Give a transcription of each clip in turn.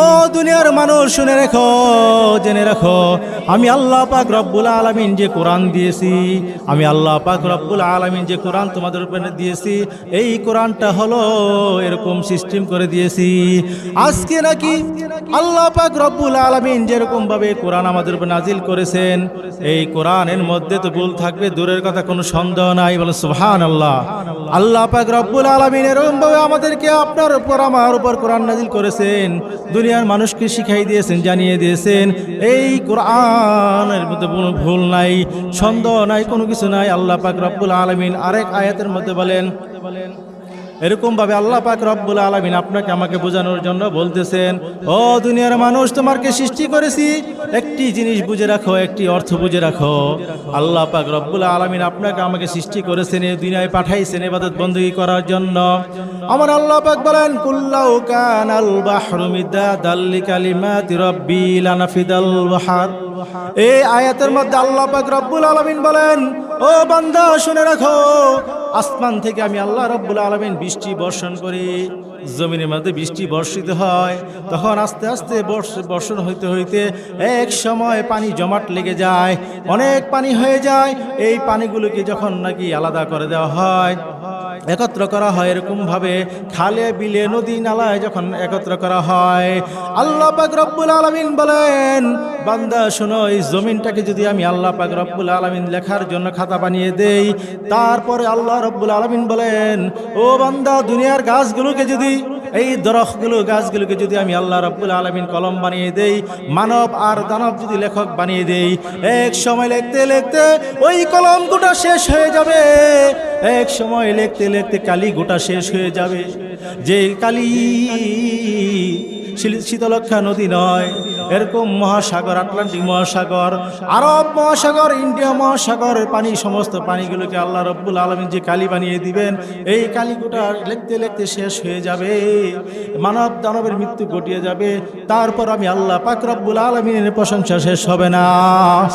ও দুনিয়ার মানুষ, শুনে জেনে আমি আল্লাহ পাক রব্বুল আলামিন যে কোরআন দিয়েছি, আমি আল্লাহ পাক রব্বুল আলামিন যে কোরআন তোমাদের উপরে দিয়েছি, এই কোরআনটা হলো এরকম সিস্টেম করে দিয়েছি। আজকে নাকি আল্লাহ পাক রব্বুল আলামিন যেরকম ভাবে কোরআন আমাদের উপর নাজিল করেছেন, এই কোরআনের মধ্যে তো ভুল থাকবে, দূরের কথা কোনো সন্দেহ নাই, বলে সুবহান আল্লাহ আল্লাহ পাক রব্বুল আলামিন এরকম ভাবে আমাদেরকে আপনার উপর, আমার উপর কোরআন নাজিল করেছেন। দুনিয়ার মানুষকে শিখাই দিয়েছেন, জানিয়ে দিয়েছেন, এই কোরআনের মধ্যে কোনো ভুল নাই সন্দেহ নাই, কোনো কিছু নাই। আল্লাহ পাক রব্বুল আলামিন আরেক আয়াতের মধ্যে বলেন এরকম ভাবে আল্লাহ পাক রব্বুল আলামিন আপনাকে আমাকে বোঝানোর জন্য বলতেছেন, ও দুনিয়ার মানুষ তোমাকে সৃষ্টি করেছি। একটি জিনিস বুঝে রাখো, একটি অর্থ বুঝে রাখো। আল্লাহ পাক রব্বুল আলামিন আপনাকে আমাকে সৃষ্টি করেছেন এই দুনিয়ায় পাঠাইছেন এবাদত বন্দী করার জন্য। আমার আল্লাহ পাক বলেন, কুল্লাউ কানাল বাহরু মিদাদাল লিকালিমাতি রাব্বি লানাফিদাল বাহর। এই আয়াতের মধ্যে আল্লাহ পাক রব্বুল আলামিন বলেন, ও বান্দা, শুনে রাখো আসমান থেকে আমি আল্লাহ রব্বুল আলমিন বৃষ্টি বর্ষণ করি। জমিনের মধ্যে বৃষ্টি বর্ষিত হয়। তখন আস্তে আস্তে বর্ষ- বর্ষণ হইতে হইতে এক সময় পানি জমাট লেগে যায়। অনেক পানি হয়ে যায়। এই পানিগুলোকে যখন নাকি আলাদা করে দেওয়া হয় একত্র করা হয় এরকম ভাবে খালে বিলে নদী নালায় যখন একত্র করা হয়, আল্লাহ পাক রব্বুল আলামিন বলেন, বান্দা শোনো, এই জমিনটাকে যদি আমি আল্লাহ পাক রব্বুল আলমিন লেখার জন্য খাতা বানিয়ে দেই, তারপরে আল্লাহ রব্বুল আলমিন বলেন, ও বান্দা, দুনিয়ার গাছগুলোকে যদি এই দরখগুলো, গাছগুলোকে যদি আমি আল্লাহ রব্বুল আলমিন কলম বানিয়ে দেই, মানব আর দানব যদি লেখক বানিয়ে দেই, এক সময় লিখতে লিখতে ওই কলম গোটা শেষ হয়ে যাবে। এক সময় লিখতে লিখতে কালি গোটা শেষ হয়ে যাবে। যে কালি শীতলক্ষা নদী নয় এরকম মহাসাগর, আটলান্টিক মহাসাগর, আরব মহাসাগর, ইন্ডিয়া মহাসাগরের পানি, সমস্ত পানিগুলোকে আল্লাহ রব্বুল আলমিন যে কালি বানিয়ে দিবেন, এই কালিগুটা লিখতে লিখতে শেষ হয়ে যাবে। মানব দানবের মৃত্যু ঘটিয়ে যাবে। তারপর আমি আল্লাহ পাক রব্বুল আলমিনের প্রশংসা শেষ হবে না।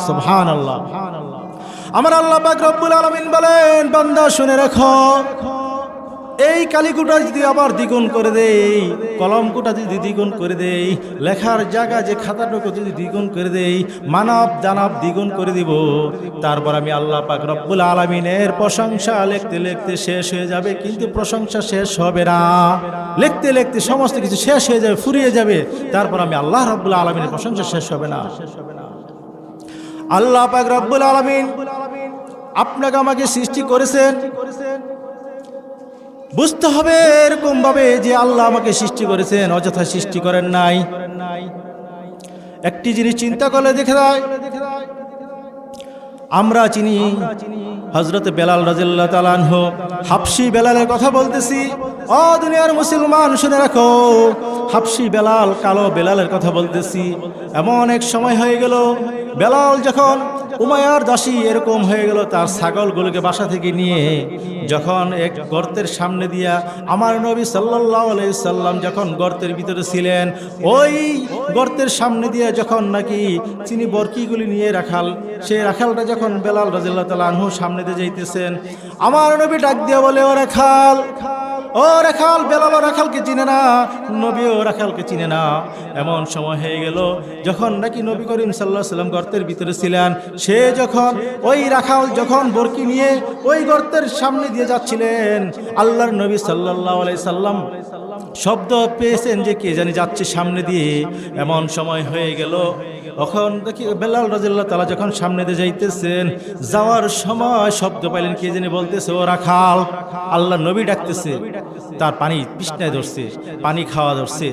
সুবহান আল্লাহ আমার আল্লাহ পাক রব্বুল আলমিন বলেন, বান্দা শুনে রাখো এই কালিকুটা যদি আবার দ্বিগুণ করে দেই, কলমকুটা যদি দ্বিগুণ করে দেই, লেখার জায়গা যে খাতাটুকু যদি দ্বিগুণ করে দেই, মানব দানব দ্বিগুণ করে দিব। তারপর আমি আল্লাহ পাক রব্বুল আলমিনের প্রশংসা লিখতে লিখতে শেষ হয়ে যাবে, কিন্তু প্রশংসা শেষ হবে না। লিখতে লিখতে সমস্ত কিছু শেষ হয়ে যাবে, ফুরিয়ে যাবে। তারপর আমি আল্লাহ রব্বুল আলমিনের প্রশংসা শেষ হবে না। আল্লাহ পাক রব্বুল আলমিন আপনাকে আমাকে সৃষ্টি করেছেন। বুঝতে হবে এরকম ভাবে যে আল্লাহ আমাকে সৃষ্টি করেছেন, অযথা সৃষ্টি করেন নাই। একটি জিনিস চিন্তা করলে দেখে দেয়, আমরা চিনি হজরত বেলাল রাজিল্লা তালানহ হাফসি বেলালের কথা বলতেছি। অ দুনিয়ার মুসলমান, শুনে রাখো, হাফসি বেলাল কালো বেলালের কথা বলতেছি। এমন এক সময় হয়ে গেল, বেলাল যখন উমায়ার দাসী এরকম হয়ে গেল তার ছাগলগুলোকে বাসা থেকে নিয়ে, যখন এক গর্তের সামনে দিয়া আমার নবী সাল্লাহ সাল্লাম যখন গর্তের ভিতরে ছিলেন, ওই গর্তের সামনে দিয়ে যখন নাকি চিনি বরকিগুলি নিয়ে রাখাল, সেই রাখালটা যখন বেলাল রাজিল্লাহ তালা আনহু সামনে দিয়ে যাইতেছেন, আমার নবী ডাক দিয়া বলে ও রাখাল ও রাখাল, বেলাল রাখালকে চিনে না, নবী ও রাখালকে চিনে না। এমন সময় হয়ে গেল, যখন নাকি নবী করিম সাল্লাহ সাল্লাম গর্তের ভিতরে ছিলেন, সে যখন ওই রাখাল যখন বরকি নিয়ে ওই গর্তের সামনে দিয়ে যাচ্ছিলেন, আল্লাহর নবী সাল্লাহ আলাই সাল্লাম শব্দ পেয়েছেন যে কে জানি যাচ্ছে সামনে দিয়ে। এমন সময় হয়ে গেল তখন দেখি বেলাল রাজিল্লাহ তালা যখন সামনে দিয়ে যাইতেছেন, যাওয়ার সময় শব্দ পাইলেন, কে জানি বলতেছে, ও রাখাল, আল্লাহ নবী ডাকতেছে, তার পানি পিছনায় ধরছে, পানি খাওয়া ধরছে।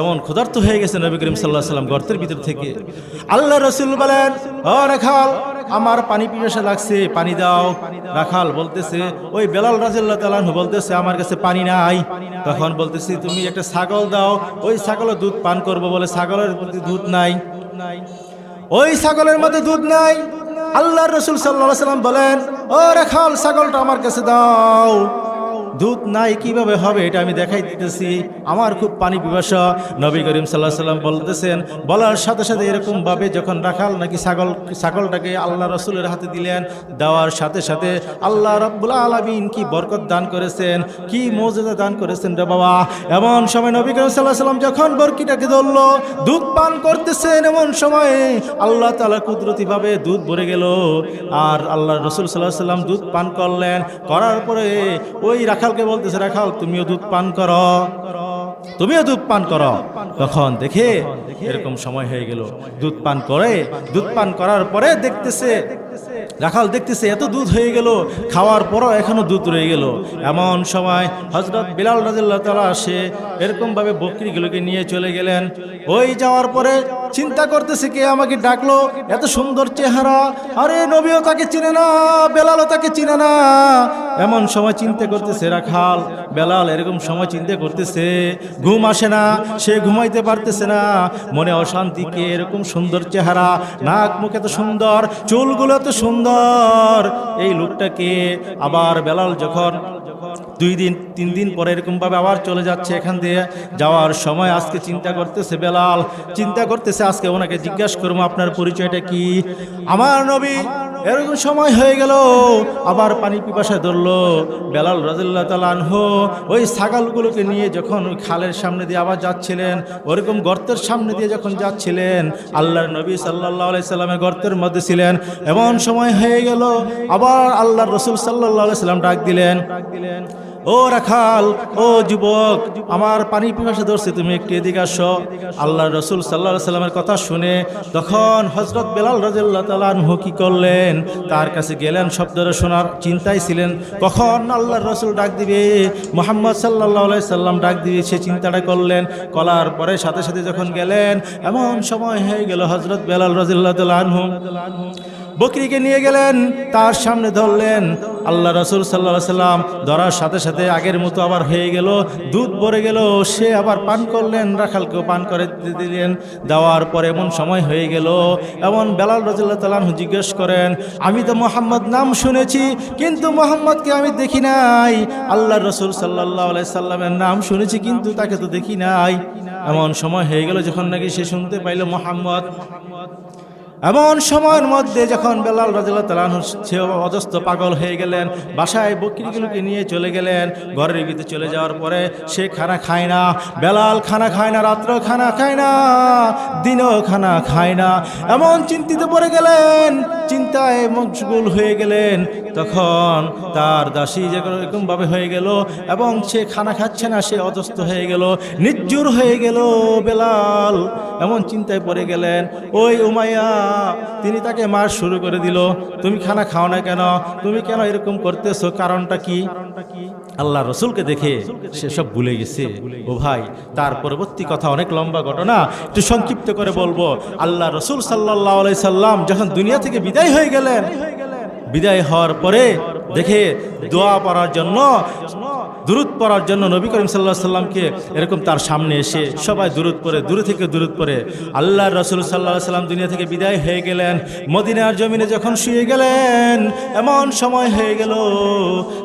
এমন ক্ষুধার্ত হয়ে গেছে নবী করিম সাল্লাহ সাল্লাম গর্তের ভিতর থেকে। আল্লাহ রসুল বলেন, ও রাখাল, আমার পানি পিপাসা লাগছে, পানি দাও। রাখাল বলতেছে, ওই বেলাল রাজিল্লাহ তালাহ বলতেছে, আমার কাছে পানি নাই। তখন বলতেছি, তুমি একটা ছাগল দাও। ওই ছাগলের দুধ পান করব বলে ছাগলের দুধ নাই। ওই ছাগলের মধ্যে দুধ নাই। আল্লাহ রসুল সাল্লাহ সাল্লাম বলেন, ও রাখাল, ছাগলটা আমার কাছে দাও। দুধ নাই, কীভাবে হবে এটা আমি দেখাই দিতেছি। আমার খুব পানি পিপাসা। নবী করিম সাল্লাহ সাল্লাম বলতেছেন, বলার সাথে সাথে এরকম ভাবে যখন রাখাল নাকি ছাগল, ছাগলটাকে আল্লাহ রসুলের হাতে দিলেন, দেওয়ার সাথে সাথে আল্লাহ রব্বুল আলমিন কি বরকত দান করেছেন, কি মর্যাদা দান করেছেন রে বাবা। এমন সময় নবী করিম সাল্লাহ সাল্লাম যখন বরকিটাকে ধরলো, দুধ পান করতেছেন, এমন সময় আল্লাহ তালা কুদরতিভাবে দুধ ভরে গেল। আর আল্লাহ রসুল সাল্লাহ সাল্লাম দুধ পান করলেন, করার পরে ওই রাখালকে বলতেছে, রাখাল, তুমিও দুধ পান করো। তুমিও দুধ পান করো? তখন দেখে এরকম সময় হয়ে গেল। দুধ পান করে, দুধ পান করার পরে দেখতেছে, রাখাল দেখতেছে এত দুধ হয়ে গেল, খাওয়ার পরও এখনও দুধ রয়ে গেল। এমন সময় হজরত বিলাল রাজিল্লাহ তালা আসে, এরকমভাবে বকরিগুলোকে নিয়ে চলে গেলেন। ওই যাওয়ার পরে চিন্তা করতেছে কে আমাকে ডাকলো? এত সুন্দর চেহারা। আরে নবীও তাকে চিনে না, বেলালও তাকে চিনে না। এমন সময় চিন্তা করতেছে, রাখাল, বেলাল এরকম সময় চিন্তা করতেছে। ঘুম আসে না, সে ঘুমাইতে পারতেছে না। মনে অশান্তি কে এরকম সুন্দর চেহারা। নাক মুখ এত সুন্দর, চুলগুলো এত সুন্দর। এই লোকটাকে আবার বেলাল যখন দুই দিন, তিন দিন পরে এরকমভাবে আবার চলে যাচ্ছে এখান দিয়ে যাওয়ার সময়। আজকে চিন্তা করতেছে বেলাল, চিন্তা করতেছে আজকে ওনাকে জিজ্ঞাসা করব, আপনার পরিচয়টা কি? আমার নবী, এরকম সময় হয়ে গেল, আবার পানি পিপাসায় ধরলো। বেলাল রাজিল্লাহ তালানহ ওই ছাগলগুলোকে নিয়ে যখন ওই খালের সামনে দিয়ে আবার যাচ্ছিলেন, ওরকম গর্তের সামনে দিয়ে যখন যাচ্ছিলেন, আল্লাহর নবী সাল্লাহ সাল্লামের গর্তের মধ্যে ছিলেন। এমন সময় হয়ে গেল, আবার আল্লাহর রসুল সাল্লাহ সাল্লাম ডাক দিলেন ডাক দিলেন। ও রাখাল, ও যুবক, আমার পানি পিপাসা ধরছে, তুমি একটু এদিকে আসো। আল্লাহ রসুল সাল্লাহ সাল্লামের কথা শুনে তখন হজরত বেলাল রাজিল্লাহ তালানহু কি করলেন? তার কাছে গেলেন শব্দটা শোনার চিন্তায় ছিলেন। কখন আল্লাহ রসুল ডাক দিবে? মোহাম্মদ সাল্লাহ সাল্লাম ডাক দিবে সে চিন্তাটা করলেন। কলার পরে সাথে সাথে যখন গেলেন, এমন সময় হয়ে গেল হজরত বেলাল রাজিল্লাহ তালানহু বকরিকে নিয়ে গেলেন, তার সামনে ধরলেন। আল্লাহ রসুল সাল্লাহ সাল্লাম ধরার সাথে সাথে আগের মতো আবার হয়ে গেল, দুধ ভরে গেল, সে আবার পান করলেন, রাখালকেও পান করে দিলেন। দেওয়ার পর এমন সময় হয়ে গেল, এমন বেলাল রাজিল্লাহ তালাহ জিজ্ঞেস করেন, আমি তো মোহাম্মদ নাম শুনেছি, কিন্তু মোহাম্মদকে আমি দেখি নাই। আল্লাহ রসুল সাল্লাহ সাল্লামের নাম শুনেছি, কিন্তু তাকে তো দেখি নাই। এমন সময় হয়ে গেল, যখন নাকি সে শুনতে পাইল মোহাম্মদ। এমন সময়ের মধ্যে যখন বেলাল রাজিল্লাহ তালাহ সে অজস্ত পাগল হয়ে গেলেন, বাসায় বকরিগুলোকে নিয়ে চলে গেলেন, ঘরের ভিতরে চলে যাওয়ার পরে সে খানা খায় না, বেলাল খানা খায় না রাত্র খানা খায় না, দিনও খানা খায় না। এমন চিন্তিত পড়ে গেলেন, চিন্তায় মশগুল হয়ে গেলেন। তখন তার দাসী যে এরকমভাবে হয়ে গেল এবং সে খানা খাচ্ছে না, সে অজস্ত হয়ে গেল নিজ্জুর হয়ে গেল বেলাল। এমন চিন্তায় পড়ে গেলেন, ওই উমাইয়া তিনি তাকে মার শুরু করে দিল। তুমি খানা খাও না কেন? তুমি কেন এরকম করতেছো? কারণটা কি? আল্লাহ রসুলকে দেখে সে সব ভুলে গেছে। ও ভাই, তার পরবর্তী কথা অনেক লম্বা ঘটনা। একটু সংক্ষিপ্ত করে বলব। আল্লাহ রসুল সাল্লাহ সাল্লাম যখন দুনিয়া থেকে বিদায় হয়ে গেলেন, বিদায় হওয়ার পরে দেখে দোয়া পড়ার জন্য দূরত পড়ার জন্য নবী করিম সাল্লাহ সাল্লামকে এরকম তার সামনে এসে সবাই দূরত পরে দূরে থেকে দূরত পরে আল্লাহ রসুল সাল্লাহ সাল্লাম দুনিয়া থেকে বিদায় হয়ে গেলেন। মদিনার জমিনে যখন শুয়ে গেলেন, এমন সময় হয়ে গেল,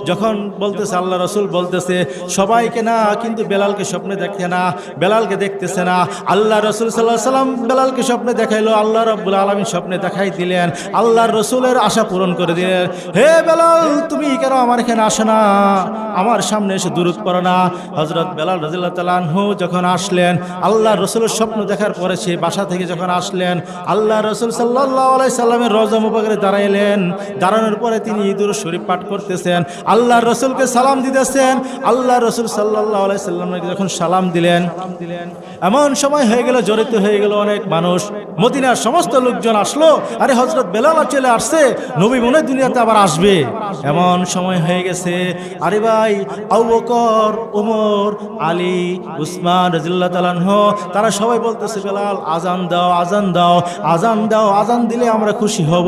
যখন বলতেছে আল্লাহ রসুল বলতেছে, সবাইকে না, কিন্তু বেলালকে স্বপ্নে দেখে না, বেলালকে দেখতেছে না। আল্লাহ রসুল সাল্লাহ সাল্লাম বেলালকে স্বপ্নে দেখাইলো, আল্লাহ রব্বুল আলমী স্বপ্নে দেখাই দিলেন। আল্লাহর রসুলের আশা পূরণ করে দিলেন। হে বেলাল, তুমি কেন আমার এখানে আসো না? আমার সামনে এসে দূরত পড়ো না। হজরত বেলাল রাজিল্লাহ তালানহু যখন আসলেন আল্লাহ রসুলের স্বপ্ন দেখার পরে সে বাসা থেকে যখন আসলেন আল্লাহ রসুল সাল্লাহ আলাই সাল্লামের রজা মুবাগরে দাঁড়াইলেন। দাঁড়ানোর পরে তিনি ঈদুর শরীফ পাঠ করতেছেন। আল্লাহ রসুলকে সালাম দিতেছেন। আল্লাহ রসুল সাল্লাহ আলাই সাল্লামকে যখন সালাম দিলেন, এমন সময় হয়ে গেল, জড়িত হয়ে গেল অনেক মানুষ। মদিনার সমস্ত লোকজন আসলো, আরে হজরত বেলাল চলে আসছে, নবী মনে দুনিয়াতে আবার আসবে। এমন সময় হয়ে গেছে, আরে ভাই বকর ওমর আলী, উসমান রাজিল্লাহ তালানহ তারা সবাই বলতেছে, বেলাল আজান দাও আজান দাও আজান দাও আজান দিলে আমরা খুশি হব।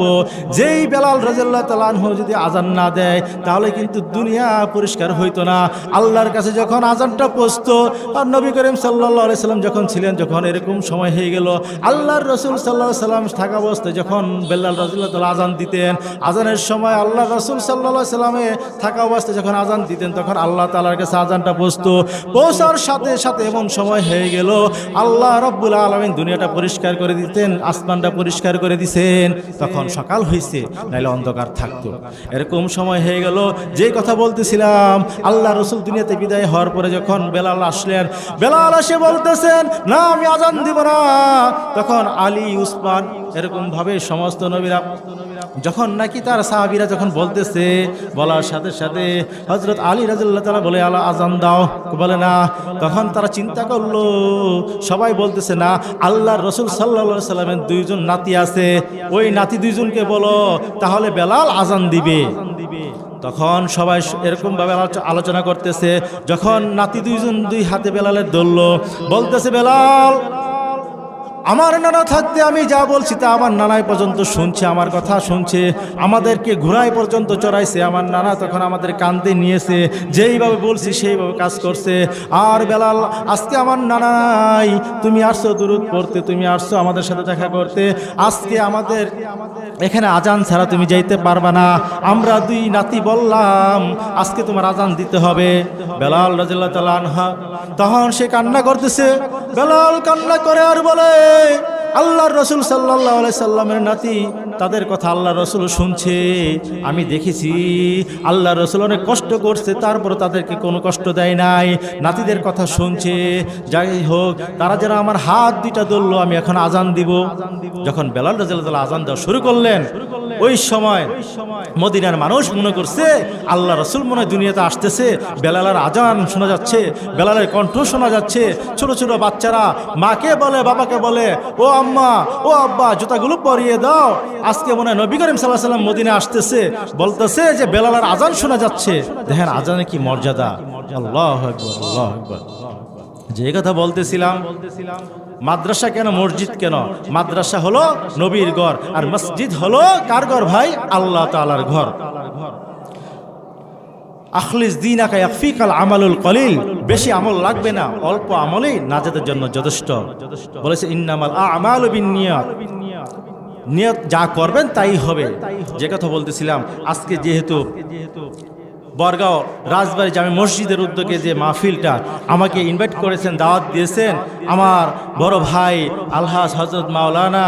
যেই বেলাল রাজিল্লাহ তালানহ যদি আজান না দেয়, তাহলে কিন্তু দুনিয়া পরিষ্কার হইতো না। আল্লাহর কাছে যখন আজানটা পৌঁছত, আর নবী করিম সাল্লাহ সাল্লাম যখন ছিলেন, যখন এরকম সময় হয়ে গেল, আল্লাহর রসুল সাল্লাহ সাল্লাম থাকা অবস্থায় যখন বেল্লাল রাজিল্লাহ তালা আজান দিতেন আজানের সময় আল্লাহ রসুল সাল্লাহ সাল্লামে থাকা অবস্থায় যখন আজান দিতেন, তখন আল্লাহ আল্লাহ তালার কাছে আজানটা পৌঁছতো পৌঁছার সাথে সাথে এমন সময় হয়ে গেল, আল্লাহ রব্বুল আলমিন দুনিয়াটা পরিষ্কার করে দিতেন, আসমানটা পরিষ্কার করে দিছেন। তখন সকাল হয়েছে নাইলে অন্ধকার থাকতো। এরকম সময় হয়ে গেল যে কথা বলতেছিলাম, আল্লাহ রসুল দুনিয়াতে বিদায় হওয়ার পরে যখন বেলাল আসলেন, বেলাল এসে বলতেছেন, না, আমি আজান দিব না। তখন আলী, উসমান এরকম ভাবে সমস্ত নবীরা যখন নাকি তার সাহাবিরা যখন বলতেছে, বলার সাথে সাথে হজরত আলী রাজুল্লাহ তালা বলে, আল্লাহ আজান দাও। বলে, না। তখন তারা চিন্তা করল, সবাই বলতেছে, না আল্লাহ রসুল সাল্লা সাল্লামের দুইজন নাতি আছে। ওই নাতি দুইজনকে বলো, তাহলে বেলাল আজান দিবে। তখন সবাই এরকম ভাবে আলোচনা করতেছে। যখন নাতি দুইজন দুই হাতে বেলালের ধরল, বলতেছে, বেলাল আমার নানা থাকতে আমি যা বলছি তা আমার নানাই পর্যন্ত শুনছে, আমার কথা শুনছে, আমাদেরকে ঘোড়ায় পর্যন্ত চড়াইছে, আমার নানা তখন আমাদের কান্দে নিয়েছে, যেইভাবে বলছি সেইভাবে কাজ করছে। আর বেলাল, আজকে আমার নানাই, তুমি আসছো দূরত পড়তে, তুমি আসছো আমাদের সাথে দেখা করতে, আজকে আমাদের, এখানে আজান ছাড়া তুমি যাইতে পারবা না। আমরা দুই নাতি বললাম, আজকে তোমার আজান দিতে হবে। বেলাল রাজিল্লাহ তালা তখন সে কান্না করতেছে। বেলাল কান্না করে আর বলে আল্লাহর রসুল সাল্লাহ সাল্লামের নাতি, তাদের কথা আল্লাহ রসুল শুনছে, আমি দেখেছি আল্লাহ রসুল অনেক কষ্ট করছে তারপর তাদেরকে কোনো কষ্ট দেয় নাই, নাতিদের কথা শুনছে, যাই হোক, তারা যারা আমার হাত দুইটা ধরলো, আমি এখন আজান দিব। যখন বেলাল রাজাল আজান দেওয়া শুরু করলেন ওই সময় মদিনার মানুষ মনে করছে, আল্লাহ রসুল মনে দুনিয়াতে আসতেছে, বেলালের আজান শোনা যাচ্ছে, বেলালের কণ্ঠ শোনা যাচ্ছে, ছোট ছোট বাচ্চারা মাকে বলে, বাবাকে বলে, ও আম্মা, ও আব্বা, জুতাগুলো পরিয়ে দাও। আজকে মনে হয় নবী করিম সাল্লাহ সাল্লাম মদিনে আসতেছে, বলতেছে যে বেলালের আজান শোনা যাচ্ছে। দেখেন আজানে কি মর্যাদা। আল্লাহ আল্লাহ যে কথা বলতেছিলাম বলতেছিলাম মাদ্রাসা কেন, মসজিদ কেন? মাদ্রাসা হলো নবীর ঘর, আর মসজিদ হলো কার ঘর ভাই? আল্লাহ তালার ঘর। আখলিস দিন আকা ইয়াকফিকাল আমালুল কলিল। বেশি আমল লাগবে না, অল্প আমলেই নাজাতের জন্য যথেষ্ট। বলেছে, ইন্নামাল আমাল বিনিয়াত নিয়ত যা করবেন তাই হবে। যে কথা বলতেছিলাম, আজকে যেহেতু বরগাঁও রাজবাড়ি জামে মসজিদের উদ্যোগে যে মাহফিলটা আমাকে ইনভাইট করেছেন, দাওয়াত দিয়েছেন, আমার বড় ভাই আলহাজ হজরত মাওলানা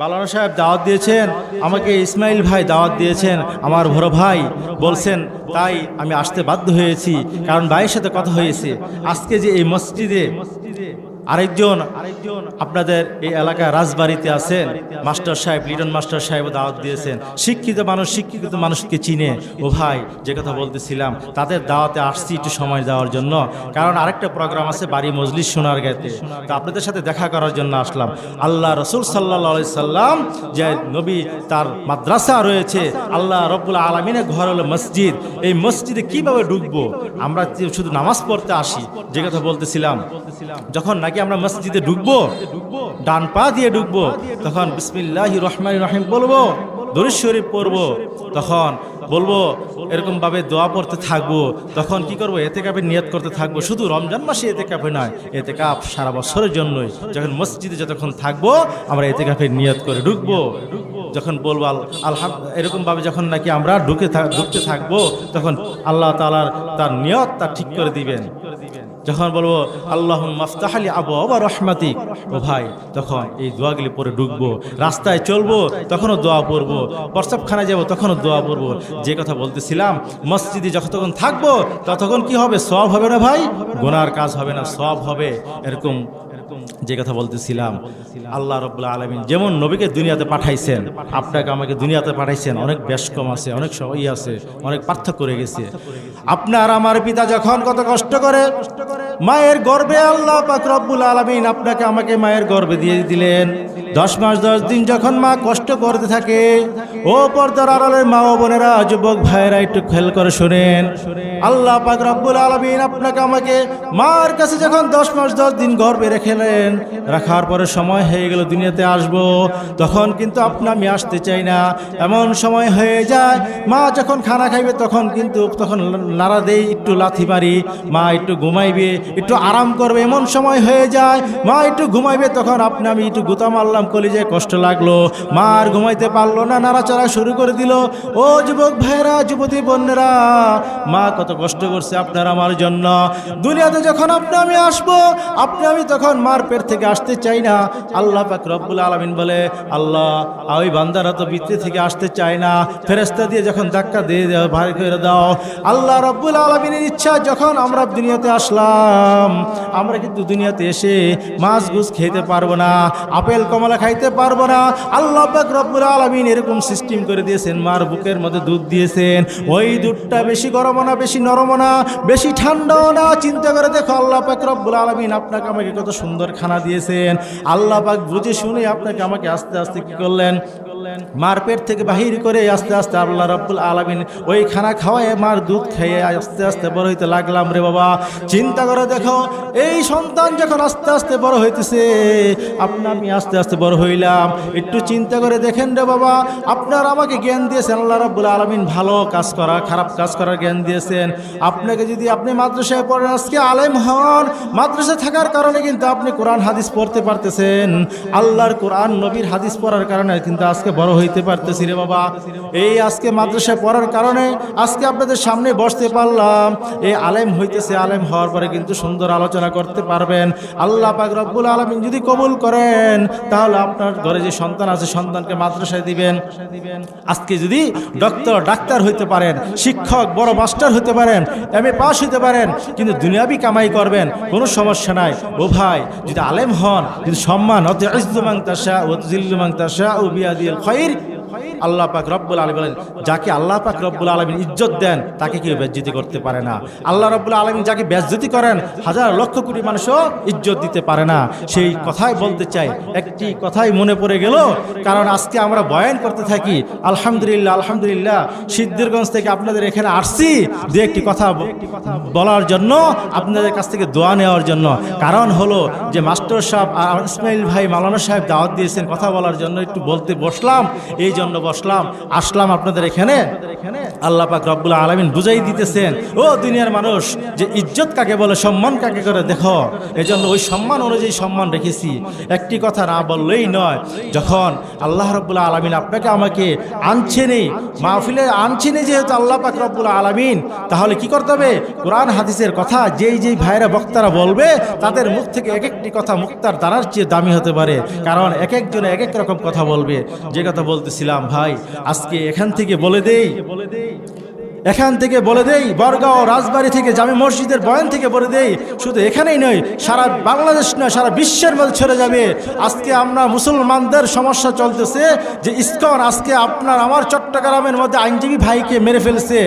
মাওলানা সাহেব দাওয়াত দিয়েছেন, আমাকে ইসমাইল ভাই দাওয়াত দিয়েছেন, আমার বড় ভাই বলছেন, তাই আমি আসতে বাধ্য হয়েছি, কারণ ভাইয়ের সাথে কথা হয়েছে। আজকে যে এই মসজিদে আরেকজন আরেকজন আপনাদের এই এলাকায় রাজবাড়িতে আছেন, মাস্টার সাহেব, লিটন মাস্টার সাহেব দাওয়াত দিয়েছেন। শিক্ষিত মানুষ, শিক্ষিত মানুষকে চিনে। ও ভাই, যে কথা বলতেছিলাম, তাদের দাওয়াতে আসছি একটু সময় দেওয়ার জন্য। কারণ আরেকটা প্রোগ্রাম আছে বাড়ি মজলিস সোনার গাইতে তো আপনাদের সাথে দেখা করার জন্য আসলাম। আল্লাহ রসুল সাল্লাহ সাল্লাম যে নবী তার মাদ্রাসা রয়েছে, আল্লাহ রব্বুল আলমিনের ঘর হলো মসজিদ। এই মসজিদে কীভাবে ঢুকবো? আমরা শুধু নামাজ পড়তে আসি। যে কথা বলতেছিলাম, যখন নাকি আমরা মসজিদে ঢুকবো, ডান পা দিয়ে ঢুকবো, তখন বিসমিল্লাহ রহমান রহিম বলব, দরুদ পড়ব, তখন বলব এরকম ভাবে দোয়া পড়তে থাকব, তখন কি করব এতে কাপে নিয়ত করতে থাকব, শুধু রমজান মাসে এতে কাপে নয় এতে কাপ সারা বছরের জন্যই, যখন মসজিদে যতক্ষণ থাকব, আমরা এতে কাপে নিয়ত করে ঢুকবো, যখন বলব আলহাম এরকম ভাবে যখন নাকি আমরা ঢুকে ঢুকতে থাকব, তখন আল্লাহ তালার তার নিয়ত তা ঠিক করে দিবেন। যখন বলব আল্লাহ মাফতাহালি আবু আবার রহমাতি ও ভাই, তখন এই দোয়াগুলি পরে ঢুকবো, রাস্তায় চলবো, তখনও দোয়া পড়ব প্রসাবখানায় যাব, তখনও দোয়া পড়ব। যে কথা বলতেছিলাম, মসজিদে যতক্ষণ থাকব, ততক্ষণ কি হবে? সব হবে না ভাই? গোনার কাজ হবে না, সব হবে। এরকম যে কথা বলতেছিলাম, আল্লাহ রব্লা আলমিন যেমন নবীকে দুনিয়াতে পাঠাইছেন, আপনাকে আমাকে দুনিয়াতে পাঠাইছেন, অনেক বেশ কম আছে, অনেক সবাই আছে, অনেক পার্থক্য রয়ে গেছে। আপনার আমার পিতা যখন কত কষ্ট করে, মায়ের গর্বে আল্লাহ রব্বুল আলমিন আপনাকে আমাকে মায়ের গর্বে দিয়ে দিলেন। দশ মাস, দশ দিন যখন মা কষ্ট করতে থাকে, ও পর্দার আড়ালের মা ও বোনেরা, যুবক ভাইয়েরা একটু খেয়াল করে শোনেন। আল্লাহ পাক রব্বুল আলমিন আপনাকে আমাকে মার কাছে যখন দশ মাস, দশ দিন গর্বে রেখেলেন রাখার পরে সময় হয়ে গেল, দুনিয়াতে আসব। তখন কিন্তু আপনি আমি আসতে চাই না। এমন সময় হয়ে যায়, মা যখন খানা খাইবে তখন কিন্তু, তখন নাড়া দেই, একটু লাথি মারি। মা একটু ঘুমাইবে, একটু আরাম করবে। এমন সময় হয়ে যায়, মা একটু ঘুমাইবে তখন আপনি আমি একটু গুতা মারলাম কলিজে কষ্ট লাগল। মা আর ঘুমাইতে পারল না, নাড়াচাড়া শুরু করে দিল। ও যুবক ভাইরা যুবতী বোনেরা, মা কত কষ্ট করছে আপনার আমার জন্য। দুনিয়াতে যখন আপনি আমি আসব, আপনি আমি তখন মার পেট থেকে আসতে চাই না। আল্লাহ পাক রব্বুল আলমিন বলে, আল্লাহ, ওই বান্দারা তো বৃত্তি থেকে আসতে চায় না। ফেরেস্তা দিয়ে যখন ধাক্কা দিয়ে দেওয়া ভাই করে দাও। আল্লাহ রব্বুল আলমিনের ইচ্ছা, যখন আমরা দুনিয়াতে আসলাম, আমরা কিন্তু দুনিয়াতে এসে মাছ গুছ খেতে পারব না, আপেল, কমলা খাইতে পারব না। আল্লাহ পাক রব্বুল আলমিন এরকম সিস্টেম করে দিয়েছেন, মার বুকের মধ্যে দুধ দিয়েছেন। ওই দুধটা বেশি গরম না, বেশি নরম না, বেশি ঠান্ডাও না। চিন্তা করে দেখো, আল্লাহ পাক রব্বুল আলমিন আপনাকে আমাকে কত সুন্দর খানা দিয়েছেন। আল্লাহ পাক বুঝে শুনে আপনাকে আমাকে আস্তে আস্তে কি করলেন? মার পেট থেকে বাহির করে আস্তে আস্তে আল্লাহ রব্বুল আলমিন ওই খানা খাওয়ায় মার দুধ খেয়ে আস্তে আস্তে বড় হইতে লাগলাম রে বাবা। চিন্তা করে দেখো, এই সন্তান যখন আস্তে আস্তে বড় হইতেছে, আপনি আমি আস্তে আস্তে বড় হইলাম। একটু চিন্তা করে দেখেন রে বাবা, আপনার আমাকে জ্ঞান দিয়েছেন, আল্লাহ রব্বুল আলমিন ভালো কাজ করা, খারাপ কাজ করার জ্ঞান দিয়েছেন। আপনাকে যদি আপনি মাদ্রাসায় পড়েন, আজকে আলেম হন মাদ্রাসা থাকার কারণে কিন্তু আপনি কোরআন, হাদিস পড়তে পারতেছেন। আল্লাহর কোরআন, নবীর হাদিস পড়ার কারণে কিন্তু আজকে হইতে পারতেছি রে বাবা। এই আজকে মাদ্রাসায় পড়ার কারণে আজকে আপনাদের সামনে বসতে পারলাম। এই আলেম হইতেছে, আলেম হওয়ার পরে কিন্তু সুন্দর আলোচনা করতে পারবেন। আল্লাহ পাক রব্বুল আলমিন যদি কবুল করেন, তাহলে আপনার ঘরে যে সন্তান আছে, সন্তানকে মাদ্রাসায় দিবেন। আজকে যদি ডক্টর, ডাক্তার হইতে পারেন, শিক্ষক, বড় মাস্টার হইতে পারেন, এম এ পাস হইতে পারেন, কিন্তু দুনিয়াবি কামাই করবেন, কোনো সমস্যা নাই। ও ভাই, যদি আলেম হন, যদি সম্মান, অত ইজুমাং তাসা ও জিল্লুমাং তাসা ও বিয়াদিল الخير আল্লাহ পাক রব্বুল আলম বলেন, যাকে আল্লাহ পাক রব্বুল আলমিন ইজ্জত দেন, তাকে কেউ বেজ্জতি করতে পারে না। আল্লাহ রব্বুল আলমিন যাকে বেজ্জতি করেন, হাজার লক্ষ কোটি মানুষও ইজ্জত দিতে পারে না। সেই কথাই বলতে চাই। একটি কথাই মনে পড়ে গেল, কারণ আজকে আমরা বয়ান করতে থাকি, আলহামদুলিল্লাহ আলহামদুলিল্লাহ, সিদ্ধিরগঞ্জ থেকে আপনাদের এখানে আসছি, দু একটি কথা বলার জন্য, আপনাদের কাছ থেকে দোয়া নেওয়ার জন্য। কারণ হলো যে মাস্টার সাহেব আর ইসমাইল ভাই মালানা সাহেব দাওয়াত দিয়েছেন, কথা বলার জন্য একটু বলতে বসলাম, এই জন্য বসলাম, আসলাম আপনাদের এখানে। আল্লাহ পাক রব্বুল আলমিন বুঝাই দিতেছেন, ও দুনিয়ার মানুষ, যে ইজ্জত কাকে বলে, সম্মান কাকে করে, দেখো। এজন্য ওই সম্মান অনুযায়ী সম্মান রেখেছি। একটি কথা না বললেই নয়, যখন আল্লাহ রব্বুল আলমিন আপনাকে আমাকে আনছেনই মাহফিলে আনছেনই যেহেতু আল্লাহ পাক রব্বুল আলমিন, তাহলে কি করতে হবে? কোরআন, হাদিসের কথা যেই যেই ভাইরা, বক্তারা বলবে, তাদের মুখ থেকে এক একটি কথা মুক্তার দ্বারার চেয়ে দামি হতে পারে। কারণ এক একজনে এক এক রকম কথা বলবে। যে কথা বলতেছিলাম ভাই আজকে এখান থেকে বলে দেই। এখান থেকে বলে দেই, বরগাঁও রাজবাড়ি থেকে জামে মসজিদের বয়ান থেকে বলে দেই, শুধু এখানেই নয়, সারা বাংলাদেশ নয়, সারা বিশ্বের মধ্যে ছড়ে যাবে। আজকে আমরা মুসলমানদের সমস্যা চলতেছে যে, ইস্কন আজকে আপনার, আমার চট্টগ্রামের মধ্যে আইনজীবী ভাইকে মেরে ফেলেছে।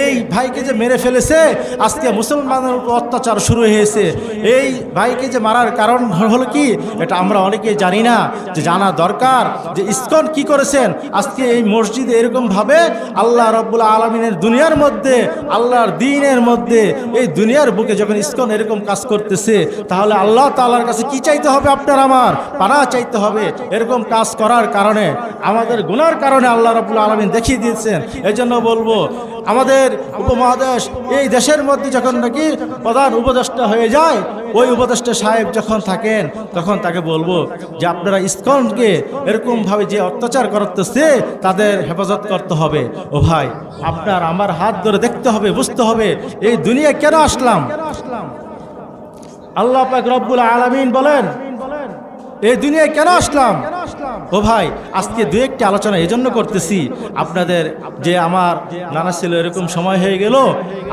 এই ভাইকে যে মেরে ফেলেছে, আজকে মুসলমানের উপর অত্যাচার শুরু হয়েছে। এই ভাইকে যে মারার কারণ হলো কি? এটা আমরা অনেকে জানি না, যে জানা দরকার যে, ইস্কন কি করেছেন? আজকে এই মসজিদে এরকমভাবে আল্লাহ রব্বুল আলমিনের দুনিয়ার মধ্যে, আল্লাহর দিনের মধ্যে, এই দুনিয়ার বুকে যখন ইস্কন এরকম কাজ করতেছে, তাহলে আল্লাহ তাআলার কাছে কি চাইতে হবে আপনার আমার? পাড়া চাইতে হবে। এরকম কাজ করার কারণে, আমাদের গুনার কারণে আল্লাহ রবুল আলমিন দেখিয়ে দিয়েছেন। এই জন্য বলব, আমাদের উপমহাদেশ, এই দেশের মধ্যে যখন নাকি প্রধান উপদেষ্টা হয়ে যায় ওই উপদেষ্টা সাহেব যখন থাকেন, তখন তাকে বলব যে আপনারা ইস্কনকে এরকমভাবে যে অত্যাচার করতেছে, তাদের হেফাজত করতে হবে। ও ভাই, আপনার আমার হাত ধরে দেখতে হবে, বুঝতে হবে, এই দুনিয়া কেন আসলাম? আল্লাহ রব্বুল আলমিন বলেন, এই দুনিয়ায় কেন আসলাম? ও ভাই, আজকে দু একটি আলোচনা এই জন্য করতেছি। আপনাদের যে আমার নানা ছিল এরকম সময় হয়ে গেল,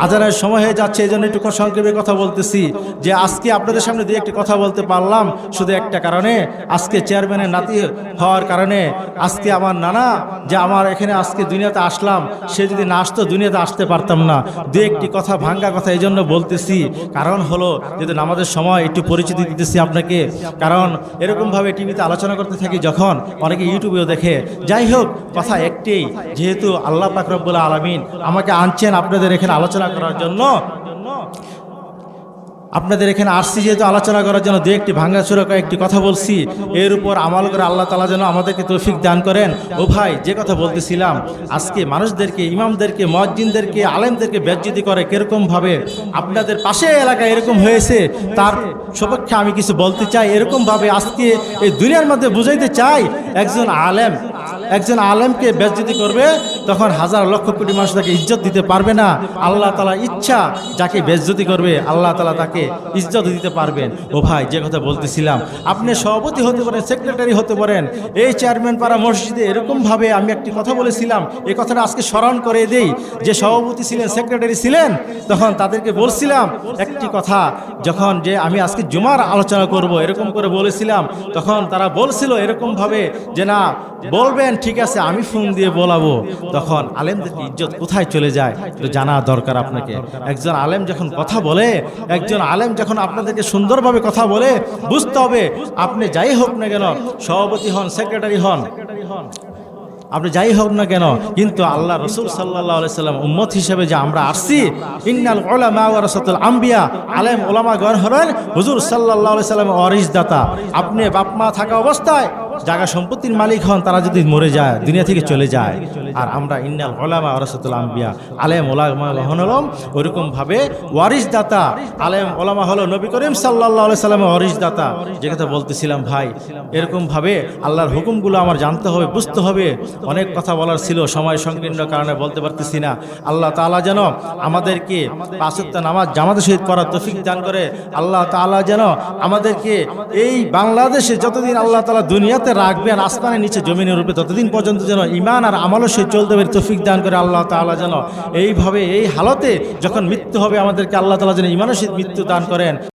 আজানের সময় হয়ে যাচ্ছে এই জন্য একটু সংক্ষেপে কথা বলতেছি। যে আজকে আপনাদের সামনে দু একটি কথা বলতে পারলাম, শুধু একটা কারণে, আজকে চেয়ারম্যানের নাতি হওয়ার কারণে, আজকে আমার নানা যে আমার এখানে আজকে দুনিয়াতে আসলাম, সে যদি না আসতো দুনিয়াতে আসতে পারতাম না। দু একটি কথা, ভাঙ্গা কথা এই জন্য বলতেছি। কারণ হলো যদি নামাজের সময় একটু পরিচিতি দিতেছি আপনাকে, কারণ এরকমভাবে টিভিতে আলোচনা করতে থাকি যখন অনেকে ইউটিউবেও দেখে। যাই হোক, কথা একটি যেহেতু আল্লাহ পাকরবুল্লা আলমিন আমাকে আনছেন আপনাদের এখানে আলোচনা করার জন্য আপনাদের এখানে আসছি যেহেতু আলোচনা করার জন্য দু একটি ভাঙ্গাচুরা কয়েকটি কথা বলছি। এর উপর আমল করে আল্লাহ তালা যেন আমাদেরকে তৌফিক দান করেন। ও ভাই, যে কথা বলতেছিলাম, আজকে মানুষদেরকে, ইমামদেরকে মসজিদদেরকে আলেমদেরকে বেজ্জিতি করে কীরকমভাবে? আপনাদের পাশে এলাকায় এরকম হয়েছে, তার সপক্ষে আমি কিছু বলতে চাই। এরকমভাবে আজকে এই দুনিয়ার মধ্যে বুঝাইতে চাই, একজন আলেম, একজন আলেমকে বেজ্জিতি করবে তখন হাজার লক্ষ কোটি মানুষ তাকে ইজ্জত দিতে পারবে না। আল্লাহ তালা ইচ্ছা যাকে বেজ্জতি করবে, আল্লাহ তালা তাকে ইজ্জত দিতে পারবেন। ও ভাই, যে কথা বলতেছিলাম, আপনি সভাপতি হতে পারেন, সেক্রেটারি হতে পারেন, এই চেয়ারম্যান পাড়া মসজিদে এরকমভাবে আমি একটি কথা বলেছিলাম, এই কথাটা আজকে স্মরণ করে দেই। যে সভাপতি ছিলেন, সেক্রেটারি ছিলেন, তখন তাদেরকে বলছিলাম একটি কথা, যখন যে আমি আজকে জুমার আলোচনা করব, এরকম করে বলেছিলাম, তখন তারা বলছিল এরকমভাবে যে না, বলবেন, ঠিক আছে, আমি ফোন দিয়ে বলাবো। তখন আলেমদেরকে ইজ্জত কোথায় চলে যায়? তো জানা দরকার আপনাকে। একজন আলেম যখন কথা বলে, একজন আলেম যখন আপনাদেরকে সুন্দরভাবে কথা বলে, বুঝতে হবে আপনি যাই হোক না কেন, সভাপতি হন, সেক্রেটারি হন, আপনি যাই হোক না কেন, কিন্তু আল্লাহ রসুল সাল্লাহ সাল্লাম উম্মত হিসেবে যে আমরা আসছি, ইন্নাল আম্বিয়া, আলেম ওলামা গণ হলেন হুজুর সাল্লাহ সাল্লাম অরিস দাতা আপনি বাপ মা থাকা অবস্থায় জায়গা সম্পত্তির মালিক হন, তারা যদি মরে যায়, দুনিয়া থেকে চলে যায়। আর আমরা ইন্নাল ওলামা ওয়ারাসাতুল আম্বিয়া, আলেম ওলামা গহন হলম। ওরকম ভাবে ওয়ারিস দাতা আলেম ওলামা হলো নবী করিম সাল্লাহ সাল্লামের ওয়ারিস দাতা যে কথা বলতেছিলাম ভাই এরকম ভাবে আল্লাহর হুকুমগুলো আমার জানতে হবে, বুঝতে হবে। অনেক কথা বলার ছিল, সময় সংকীর্ণ কারণে বলতে পারতেছি না। আল্লাহ তাআলা যেন আমাদেরকে পাঁচত্ব নামাজ জামাতে শহীদ করার তৌফিক দান করে। আল্লাহ তাআলা যেন আমাদেরকে এই বাংলাদেশে যতদিন আল্লাহ তালা দুনিয়াতে রাখবেন আসমানের নিচে জমিনের রূপে ততদিন পর্যন্ত যেন ইমান আর আমলও সে চলতে পারে, তফিক দান করে আল্লাহ তালা যেন এইভাবে, এই হালতে যখন মৃত্যু হবে আমাদেরকে আল্লাহ তালা যেন ইমানও সে মৃত্যু দান করেন।